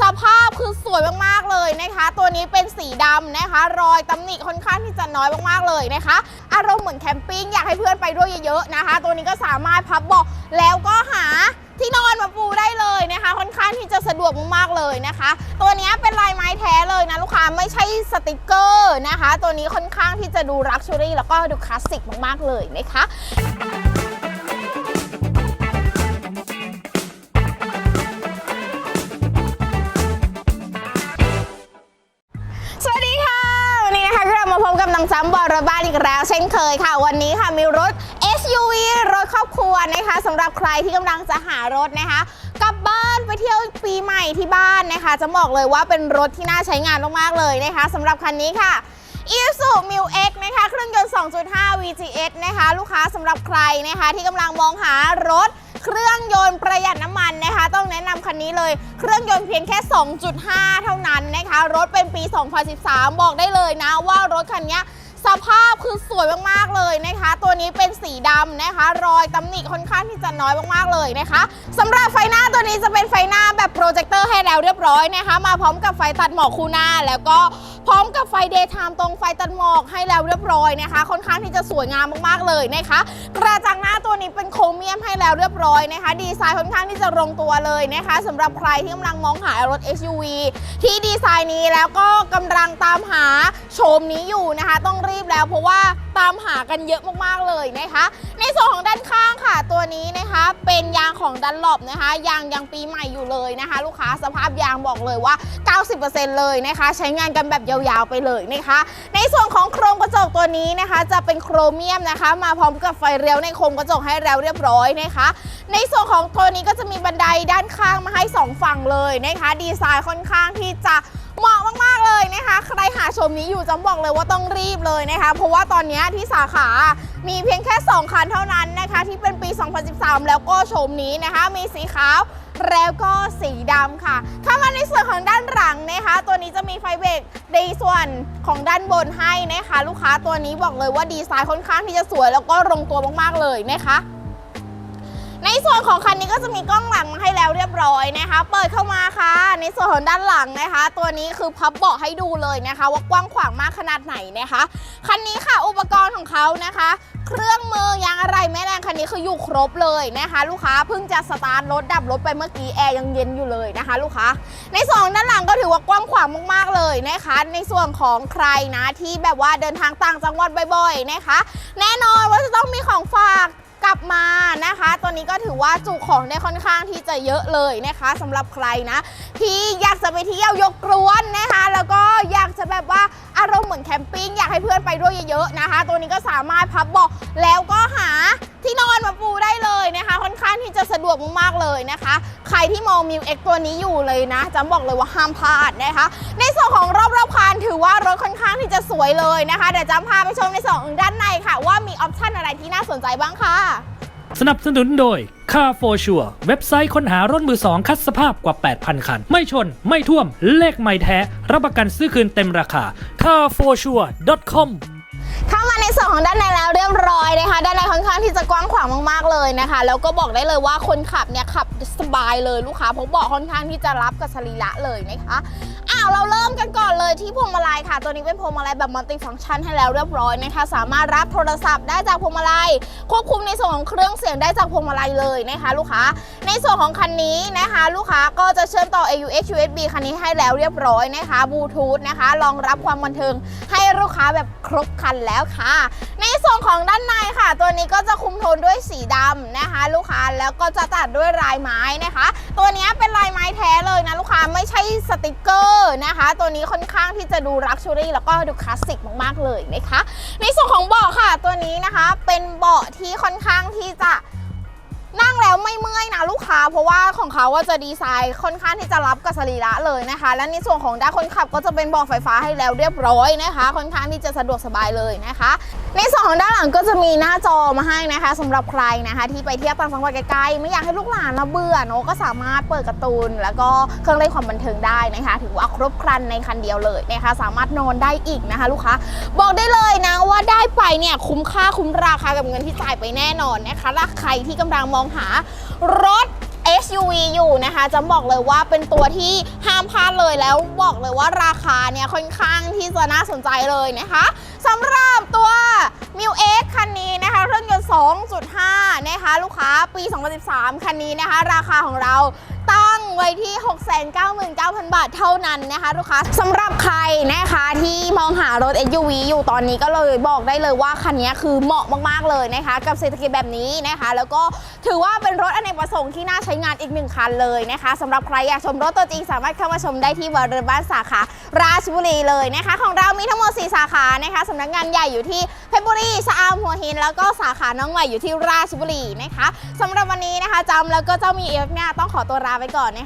สภาพคือสวยมากๆเลยนะคะ ตัวนี้เป็นสีดำนะคะ รอยตำหนิค่อนข้างที่จะน้อยมากๆเลยนะคะ อารมณ์เหมือนแคมปิ้งอยากให้เพื่อนไปด้วยเยอะๆนะคะ ตัวนี้ก็สามารถพับเบาะแล้วก็หาที่นอนมาปูได้เลยนะคะ ค่อนข้างที่จะสะดวกมากๆเลยนะคะ ตัวนี้เป็นลายไม้แท้เลยนะลูกค้าไม่ใช่สติกเกอร์นะคะ ตัวนี้ค่อนข้างที่จะดูรักชูรี่แล้วก็ดูคลาสสิกมากๆเลยนะคะ เรามาพบกับน้งจ้ำบอรถบ้านอีกแล้ว เช่นเคยค่ะ วันนี้ค่ะมีรถ SUV รถครอบครัวนะคะสำหรับใครที่กำลังจะหารถนะคะกลับบ้านไปเที่ยวปีใหม่ที่บ้านนะคะ จะบอกเลยว่าเป็นรถที่น่าใช้งานมากๆเลยนะคะสำหรับคันนี้ค่ะ i s u m i l X นะคะเครื่องยนต์ 2.5 VGS นะคะ ลูกค้าสำหรับใครนะคะที่กำลังมองหารถ เครื่องยนต์ประหยัดน้ำมันนะคะ ต้องแนะนำคันนี้เลย เครื่องยนต์เพียงแค่ 2.5 เท่านั้นนะคะ รถเป็นปี 2013 บอกได้เลยนะว่ารถคันนี้สภาพคือสวยมากๆเลยนะคะ ตัวนี้เป็นสีดำนะคะ รอยตำหนิค่อนข้างที่จะน้อยมากๆเลยนะคะสำหรับไฟหน้าตัวนี้จะเป็นไฟหน้าแบบโปรเจคเตอร์ให้แล้วเรียบร้อยนะคะ มาพร้อมกับไฟตัดหมอกคู่หน้าแล้วก็ พร้อมกับไฟเดย์ไทม์ตรงไฟตัดหมอกให้แล้วเรียบร้อยนะคะ ค่อนข้างที่จะสวยงามมากๆเลยนะคะ กระจังหน้าตัวนี้เป็นโครเมียมให้แล้วเรียบร้อยนะคะ ดีไซน์ค่อนข้างที่จะลงตัวเลยนะคะสำหรับใครที่กำลังมองหารถ SUV ที่ดีไซน์นี้แล้วก็กำลังตามหาโฉมนี้อยู่นะคะ ต้องรีบแล้วเพราะว่าตามหากันเยอะมากๆเลยนะคะ ในส่วนของด้านข้างค่ะตัวนี้นะคะเป็นยา ของดันหลบนะคะยางยังปีใหม่อยู่เลยนะคะ ลูกค้าสภาพยางบอกเลยว่า 90%เลยนะคะ ใช้งานกันแบบยาวๆไปเลยนะคะ ในส่วนของโครงกระจกตัวนี้นะคะ จะเป็นโครเมียมนะคะ มาพร้อมกับไฟเลี้ยวในโครงกระจกให้แล้วเรียบร้อยนะคะ ในส่วนของตัวนี้ก็จะมีบันไดด้านข้างมาให้ 2 ฝั่งเลยนะคะ ดีไซน์ค่อนข้างที่จะเหมาะมากๆเลยนะคะ ใครหาชมนี้อยู่จำบอกเลยว่าต้องรีบเลยนะคะ เพราะว่าตอนนี้ที่สาขา มีเพียงแค่ 2 คันเท่านั้นนะคะ ที่เป็นปี 2013 แล้วก็โฉมนี้นะคะ มีสีขาวแล้วก็สีดำค่ะ เข้ามาในส่วนของด้านหลังนะคะ ตัวนี้จะมีไฟเบรกในส่วนของด้านบนให้นะคะ ลูกค้าตัวนี้บอกเลยว่าดีไซน์ค่อนข้างที่จะสวยแล้วก็ลงตัวมากๆเลยนะคะ ในส่วนของคันนี้ก็จะมีกล้องหลังมาให้แล้วเรียบร้อยนะคะ เปิดเข้ามาค่ะ ในส่วนของด้านหลังนะคะ ตัวนี้คือพับเบาะให้ดูเลยนะคะ ว่ากว้างขวางมากขนาดไหนนะคะ คันนี้ค่ะอุปกรณ์ของเขานะคะ เครื่องมือยางอะไรแม่แรงคันนี้คืออยู่ครบเลยนะคะ ลูกค้าเพิ่งจะสตาร์ทรถดับรถไปเมื่อกี้แอร์ยังเย็นอยู่เลยนะคะ ลูกค้า ในส่วนด้านหลังก็ถือว่ากว้างขวางมากๆเลยนะคะ ในส่วนของใครนะที่แบบว่าเดินทางต่างจังหวัดบ่อยๆนะคะ แน่นอนว่าจะต้องมีของฝาก กลับมานะคะ ตัวนี้ก็ถือว่าจุของได้ค่อนข้างที่จะเยอะเลยนะคะสำหรับใครนะ ที่อยากจะไปเที่ยวยกกรวนนะคะ แล้วก็อยากจะแบบว่าอารมณ์เหมือนแคมปิ้งอยากให้เพื่อนไปด้วยเยอะๆนะคะ ตัวนี้ก็สามารถพับเบาะแล้วก็หาที่นอนมาปูได้เลยนะคะ ค่อนข้างที่จะสะดวกมากๆเลยนะคะ ใครที่มองมิวเอ็กตัวนี้อยู่เลยนะจำบอกเลยว่าห้ามพลาดนะคะ ในส่วนของรอบๆคันถือว่ารถค่อนข้างที่จะสวยเลยนะคะเดี๋ยวจำพาไปชมในส่วนของด้านในค่ะ ว่ามีออปชั่นอะไรที่น่าสนใจบ้างค่ะ สนับสนุนโดย Car for Sure เว็บไซต์ค้นหารถมือสองคัดสภาพกว่า 8,000 คัน ไม่ชน ไม่ท่วม เลขไม่แท้ รับประกันซื้อคืนเต็มราคา carforsure.com เข้ามาในส่วนของด้านในแล้วเรียบร้อยนะคะ ด้านในค่อนข้างที่จะกว้างขวางมากๆเลยนะคะ แล้วก็บอกได้เลยว่าคนขับเนี่ยขับสบายเลยลูกค้าเพราะเบาะค่อนข้างที่จะรับกับสรีระเลยนะคะ อ้าวเราเริ่มกันก่อนเลยที่พวงมาลัยค่ะ ตัวนี้เป็นพวงมาลัยแบบมัลติฟังก์ชันให้แล้วเรียบร้อยนะคะ สามารถรับโทรศัพท์ได้จากพวงมาลัย ควบคุมในส่วนของเครื่องเสียงได้จากพวงมาลัยเลยนะคะ ลูกค้า ในส่วนของคันนี้นะคะ ลูกค้าก็จะเชื่อมต่อ AUX USB คันนี้ให้แล้วเรียบร้อยนะคะบลูทูธนะคะรองรับความบันเทิงให้ลูกค้าแบบครบคันแล้วค่ะ ในส่วนของด้านในค่ะ ตัวนี้ก็จะคุมโทนด้วยสีดำนะคะ ลูกค้าแล้วก็จะตัดด้วยลายไม้นะคะ ตัวนี้เป็นลายไม้แท้ สติกเกอร์นะคะ ตัวนี้ค่อนข้างที่จะดูรักชูรี่แล้วก็ดูคลาสสิกมากๆเลยนะคะ ในส่วนของเบาะค่ะ ตัวนี้นะคะเป็นเบาะที่ค่อนข้างที่จะ แล้วไม่เมื่อยนะลูกค้า เพราะว่าของเขาว่าจะดีไซน์ค่อนข้างที่จะรับกับสรีระเลยนะคะ และในส่วนของด้านคนขับก็จะเป็นเบาะไฟฟ้าให้แล้วเรียบร้อยนะคะ ค่อนข้างที่จะสะดวกสบายเลยนะคะ ในส่วนของด้านหลังก็จะมีหน้าจอมาให้นะคะสำหรับใครนะคะ ที่ไปเที่ยวต่างจังหวัดใกลๆไม่อยากให้ลูกหลานมาเบื่อเนอะก็สามารถเปิดการ์ตูน แล้วก็เครื่องเล่นความบันเทิงได้นะคะ ถือว่าครบครันในคันเดียวเลยนะคะ สามารถนอนได้อีกนะคะ ลูกค้าบอกได้เลยนะว่าได้ไปเนี่ยคุ้มค่าคุ้มราคากับเงินที่จ่ายไปแน่นอนนะคะและใครที่กำลังมองหา รถ SUV อยู่นะคะจะบอกเลยว่าเป็นตัวที่ห้ามพลาดเลยแล้วบอกเลยว่าราคาเนี่ยค่อนข้างที่จะน่าสนใจเลยนะคะสำหรับตัว m i u X คันนี้นะคะเครื่องยนต์ 2.5 นะคะ ลูกค้าปี 2013 คันนี้นะคะ ราคาของเราตั้ง ไว้ที่ 699,000 บาทเท่านั้นนะคะลูกค้าสำหรับใครนะคะที่มองหารถ SUV อยู่ตอนนี้ก็เลยบอกได้เลยว่าคันนี้คือเหมาะมากๆเลยนะคะ กับเศรษฐกิจแบบนี้นะคะ แล้วก็ถือว่าเป็นรถอเนกประสงค์ที่น่าใช้งานอีกหนึ่งคันเลยนะคะสำหรับใครอยากชมรถตัวจริงสามารถเข้ามาชมได้ที่วารบ้านสาขาราชบุรีเลยนะคะ ของเรามีทั้งหมด 4 สาขานะคะสำนักงานใหญ่อยู่ที่เพชรบุรีชะอำหัวหิน แล้วก็สาขาน้องใหม่อยู่ที่ราชบุรีนะคะสำหรับวันนี้นะคะจำแล้วก็เจ้ามีเอฟเนี่ยต้องขอตัวลาไปก่อนนะคะ